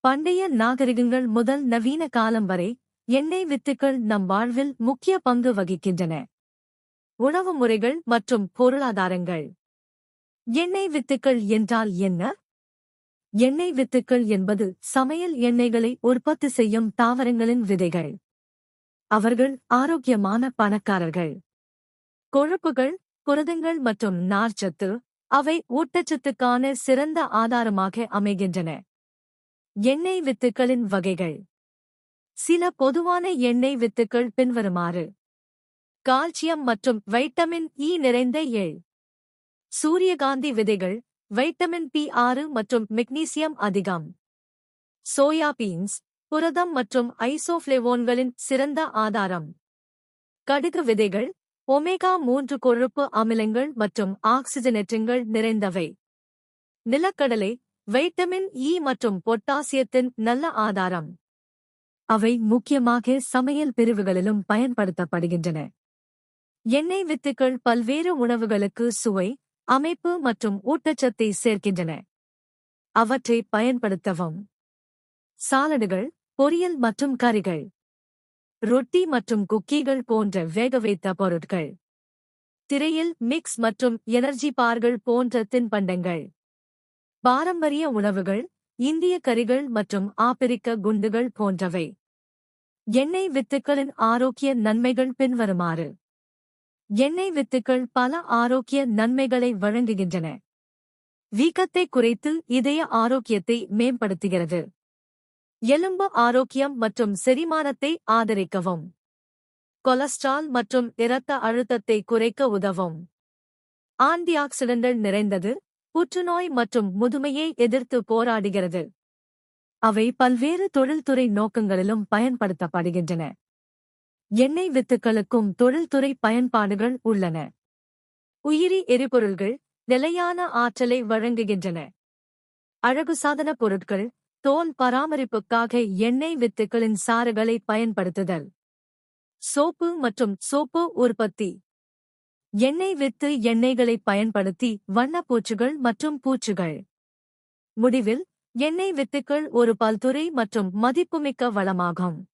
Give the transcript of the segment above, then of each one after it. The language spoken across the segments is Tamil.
பண்டைய நாகரிகங்கள் முதல் நவீன காலம் வரை எண்ணெய் வித்துக்கள் நம் வாழ்வில் முக்கிய பங்கு வகிக்கின்றன. உணவு முறைகள் மற்றும் பொருளாதாரங்கள். எண்ணெய் வித்துக்கள் என்றால் என்ன? எண்ணெய் வித்துக்கள் என்பது சமையல் எண்ணெய்களை உற்பத்தி செய்யும் தாவரங்களின் விதைகள். அவர்கள் ஆரோக்கியமான பணக்காரர்கள். கொழுப்புகள் புரதங்கள் மற்றும் நார்ச்சத்து அவை ஊட்டச்சத்துக்கான சிறந்த ஆதாரமாக அமைகின்றன. எண்ணெய் வித்துக்களின் வகைகள். சில பொதுவான எண்ணெய் வித்துக்கள் பின்வருமாறு. கால்சியம் மற்றும் வைட்டமின் இ நிறைந்த எள். சூரியகாந்தி விதைகள் வைட்டமின் பி ஆறு மற்றும் மெக்னீசியம் அதிகம். சோயா பீன்ஸ் புரதம் மற்றும் ஐசோஃப்ளேவோன்களின் சிறந்த ஆதாரம். கடுகு விதைகள் ஒமேகா மூன்று கொழுப்பு அமிலங்கள் மற்றும் ஆக்சிஜனேற்றங்கள் நிறைந்தவை. நிலக்கடலை வைட்டமின் இ மற்றும் பொட்டாசியத்தின் நல்ல ஆதாரம். அவை முக்கியமாக சமையல் பிரிவுகளிலும் பயன்படுத்தப்படுகின்றன. எண்ணெய் வித்துக்கள் பல்வேறு உணவுகளுக்கு சுவை அமைப்பு மற்றும் ஊட்டச்சத்தை சேர்க்கின்றன. அவற்றை பயன்படுத்தவும். சாலடுகள் பொரியல் மற்றும் கறிகள். ரொட்டி மற்றும் குக்கீகள் போன்ற வேகவைத்த பொருட்கள். திரையில் மிக்ஸ் மற்றும் எனர்ஜி பார்கள் போன்ற தின்பண்டங்கள். பாரம்பரிய உணவுகள் இந்திய கறிகள் மற்றும் ஆப்பிரிக்க குண்டுகள் போன்றவை. எண்ணெய் வித்துக்களின் ஆரோக்கிய நன்மைகள் பின்வருமாறு. எண்ணெய் வித்துக்கள் பல ஆரோக்கிய நன்மைகளை வழங்குகின்றன. வீக்கத்தை குறைத்து இதய ஆரோக்கியத்தை மேம்படுத்துகிறது. எலும்பு ஆரோக்கியம் மற்றும் செரிமானத்தை ஆதரிக்கவும். கொலஸ்ட்ரால் மற்றும் இரத்த அழுத்தத்தை குறைக்க உதவும். ஆன்டிஆக்சிடென்ட்கள் நிறைந்தது புற்றுநோய் மற்றும் முதுமையை எதிர்த்து போராடுகிறது. அவை பல்வேறு தொழில்துறை நோக்கங்களிலும் பயன்படுத்தப்படுகின்றன. எண்ணெய் வித்துக்களுக்கும் தொழில்துறை பயன்பாடுகள் உள்ளன. உயிரி எரிபொருள்கள் நிலையான ஆற்றலை வழங்குகின்றன. அழகு சாதன பொருட்கள் தோல் பராமரிப்புக்காக எண்ணெய் வித்துக்களின் சாறுகளை பயன்படுத்துதல். சோப்பு மற்றும் சோப்பு உற்பத்தி. எண்ணெய் வித்து எண்ணெய்களை பயன்படுத்தி வண்ணப்பூச்சுகள் மற்றும் பூச்சுகள். முடிவில் எண்ணெய் வித்துக்கள் ஒரு பல்துறை மற்றும் மதிப்புமிக்க வளமாகும்.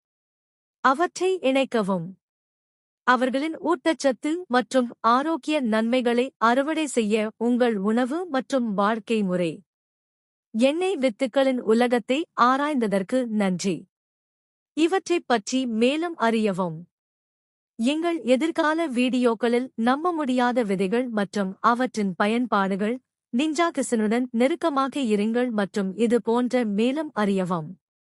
அவற்றை இணைக்கவும். அவர்களின் ஊட்டச்சத்து மற்றும் ஆரோக்கிய நன்மைகளை அறுவடை செய்ய உங்கள் உணவு மற்றும் வாழ்க்கை முறை. எண்ணெய் வித்துக்களின் உலகத்தை ஆராய்ந்ததற்கு நன்றி. இவற்றைப் பற்றி மேலும் அறியவும். எங்கள் எதிர்கால வீடியோக்களில் நம்ப முடியாத விதைகள் மற்றும் அவற்றின் பயன்பாடுகள் நிஞ்சா கிசனுடன் நெருக்கமாக இருங்கள் மற்றும் இது போன்ற மேலும் அறியவும்.